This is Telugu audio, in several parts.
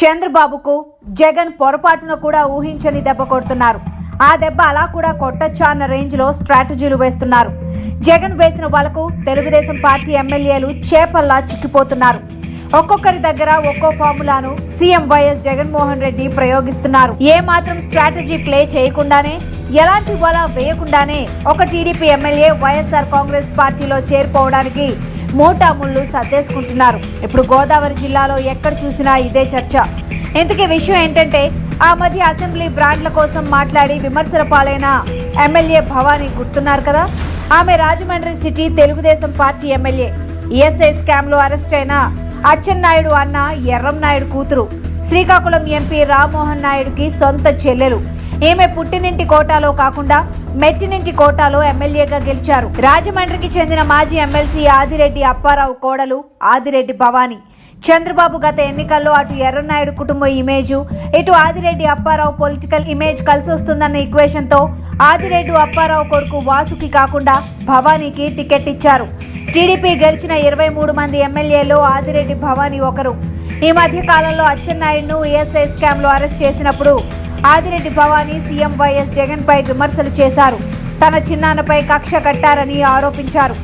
చంద్రబాబుకు జగన్ పొరపాటున కూడా ఊహించని దెబ్బ కొడుతున్నారు. ఆ దెబ్బ అలా కూడా కొట్టచ్చా అన్న రేంజ్లో స్ట్రాటజీలు వేస్తున్నారు. జగన్ వేసిన వాళ్ళకు తెలుగుదేశం పార్టీ ఎమ్మెల్యేలు చేపల్లా చిక్కిపోతున్నారు. ఒక్కొక్కరి దగ్గర ఒక్కో ఫార్ములాను సీఎం వైఎస్ జగన్మోహన్ రెడ్డి ప్రయోగిస్తున్నారు. ఏ మాత్రం స్ట్రాటజీ ప్లే చేయకుండానే ఎలాంటి వల వేయకుండానే ఒక టీడీపీ ఎమ్మెల్యే వైఎస్ఆర్ కాంగ్రెస్ పార్టీలో చేరిపోవడానికి మూటాముళ్ళు సర్దేసుకుంటున్నారు. ఇప్పుడు గోదావరి జిల్లాలో ఎక్కడ చూసినా ఇదే చర్చ. ఇంతకీ విషయం ఏంటంటే ఆ మధ్య అసెంబ్లీ బ్రాండ్ల కోసం మాట్లాడి విమర్శల పాలైన ఎమ్మెల్యే భవానీ గుర్తున్నారు కదా? ఆమె Rajahmundry city Telugu Desam party MLA. ESI స్కామ్లో అరెస్ట్ అయిన అచ్చెన్నాయుడు అన్న ఎర్రం నాయుడు కూతురు. శ్రీకాకుళం ఎంపీ రామ్మోహన్ నాయుడుకి సొంత చెల్లెలు. ఈమె పుట్టినింటి కోటాలో కాకుండా మెట్టినింటి కోటాలో ఎమ్మెల్యేగా గెలిచారు. రాజమండ్రికి చెందిన మాజీ ఎమ్మెల్సీ ఆదిరెడ్డి అప్పారావు కోడలు ఆదిరెడ్డి భవానీ. చంద్రబాబు గత ఎన్నికల్లో అటు ఎర్రనాయుడు కుటుంబ ఇమేజ్ ఇటు ఆదిరెడ్డి అప్పారావు పొలిటికల్ ఇమేజ్ కలిసి వస్తుందన్న ఈక్వేషన్తో ఆదిరెడ్డి అప్పారావు కొడుకు వాసుకి కాకుండా భవానీకి టికెట్ ఇచ్చారు. టీడీపీ గెలిచిన ఇరవై మూడు మంది ఎమ్మెల్యేలో ఆదిరెడ్డి భవానీ ఒకరు. ఈ మధ్య కాలంలో అచ్చెన్నాయుడును ఈఎస్ఐ స్కామ్లో అరెస్ట్ చేసినప్పుడు ఆదిరెడ్డి భవానీ సీఎం వైఎస్ జగన్పై విమర్శలు చేశారు. తన చిన్నాన్నపై కక్ష కట్టారని ఆరోపించారు.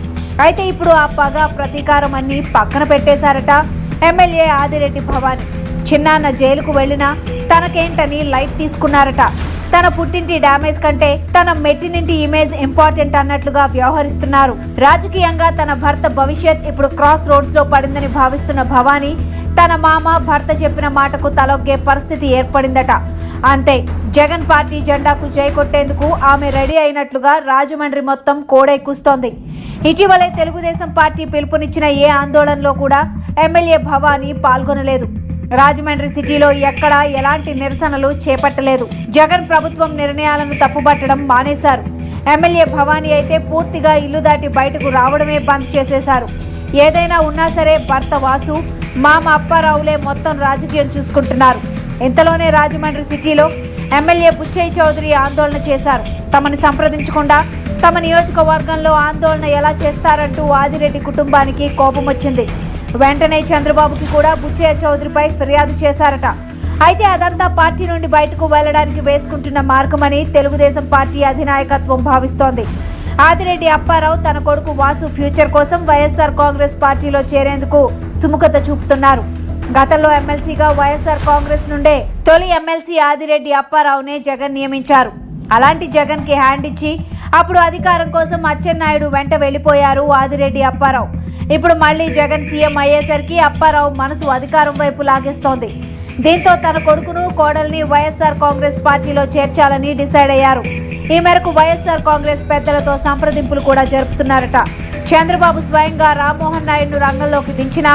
అయితే ఇప్పుడు ఆ పగ ప్రతీకారం అన్ని పక్కన పెట్టేశారట ఎమ్మెల్యే ఆదిరెడ్డి భవానీ. చిన్నాన్న జైలుకు వెళ్ళినా తనకేంటని లైట్ తీసుకున్నారట. తన పుట్టింటి డ్యామేజ్ కంటే తన మెట్టినింటి ఇమేజ్ ఇంపార్టెంట్ అన్నట్లుగా వ్యవహరిస్తున్నారు. రాజకీయంగా తన భర్త భవిష్యత్ ఇప్పుడు క్రాస్ రోడ్స్లో పడిందని భావిస్తున్న భవానీ తన మామ భర్త చెప్పిన మాటకు తలొగ్గే పరిస్థితి ఏర్పడిందట. అంతే జగన్ పార్టీ జెండాకు జై కొట్టేందుకు ఆమె రెడీ అయినట్లుగా రాజమండ్రి మొత్తం కోడెక్కుస్తోంది ఇటీవలే తెలుగుదేశం పార్టీ పిలుపునిచ్చిన ఏ ఆందోళనలో కూడా ఎమ్మెల్యే భవానీ పాల్గొనలేదు. రాజమండ్రి సిటీలో ఎక్కడా ఎలాంటి నిరసనలు చేపట్టలేదు. జగన్ ప్రభుత్వం నిర్ణయాలను తప్పుబట్టడం మానేశారు. ఎమ్మెల్యే భవానీ అయితే పూర్తిగా ఇల్లు దాటి బయటకు రావడమే బంద్ చేసేశారు. ఏదైనా ఉన్నా సరే భర్త వాసు మామ అప్పారావులే మొత్తం రాజకీయం చూసుకుంటున్నారు. ఇంతలోనే రాజమండ్రి సిటీలో ఎమ్మెల్యే బుచ్చయ్య చౌదరి ఆందోళన చేశారు. తమని సంప్రదించకుండా తమ నియోజకవర్గంలో ఆందోళన ఎలా చేస్తారంటూ ఆదిరెడ్డి కుటుంబానికి కోపం వచ్చింది. వెంటనే చంద్రబాబుకి కూడా బుచ్చయ్య చౌదరిపై ఫిర్యాదు చేశారట. అయితే అదంతా పార్టీ నుండి బయటకు వెళ్ళడానికి వేసుకుంటున్న మార్గమని తెలుగుదేశం పార్టీ అధినాయకత్వం భావిస్తోంది. ఆదిరెడ్డి అప్పారావు తన కొడుకు వాసు ఫ్యూచర్ కోసం వైఎస్ఆర్ కాంగ్రెస్ పార్టీలో చేరేందుకు సుముఖత చూపుతున్నారు. గతంలో ఎమ్మెల్సీగా వైఎస్ఆర్ కాంగ్రెస్ నుండే తొలి ఎమ్మెల్సీ ఆదిరెడ్డి అప్పారావునే జగన్ నియమించారు. అలాంటి జగన్కి హ్యాండ్ ఇచ్చి అప్పుడు అధికారం కోసం అచ్చెన్నాయుడు వెంట వెళ్ళిపోయారు ఆదిరెడ్డి అప్పారావు. ఇప్పుడు మళ్ళీ జగన్ సీఎం అయ్యేసరికి అప్పారావు మనసు అధికారం వైపు లాగేస్తోంది. దీంతో తన కొడుకును కోడల్ని వైఎస్ఆర్ కాంగ్రెస్ పార్టీలో చేర్చాలని డిసైడ్ అయ్యారు. ఈ మేరకు వైఎస్ఆర్ కాంగ్రెస్ పెద్దలతో సంప్రదింపులు కూడా జరుపుతున్నారట. చంద్రబాబు స్వయంగా రామ్మోహన్ నాయుడును రంగంలోకి దించిన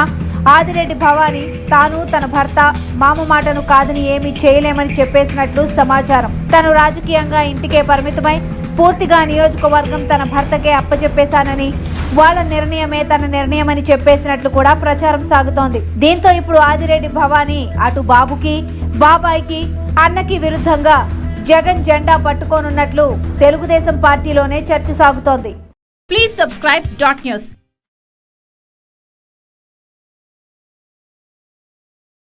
ఆదిరెడ్డి భవానీ తాను తన భర్త మామ మాటను కాదని ఏమీ చేయలేమని చెప్పేసినట్లు సమాచారం. తను రాజకీయంగా ఇంటికే పరిమితమై పూర్తిగా నియోజకవర్గం తన భర్తకే అప్పచెప్పేశానని వాళ్ళ నిర్ణయమే తన నిర్ణయం అని చెప్పేసినట్లు కూడా ప్రచారం సాగుతోంది. దీంతో ఇప్పుడు ఆదిరెడ్డి భవానీ అటు బాబుకి బాబాయికి అన్నకి విరుద్ధంగా జగన్ జెండా పట్టుకోనున్నట్లు తెలుగుదేశం పార్టీలోనే చర్చ సాగుతోంది. Please subscribe dot news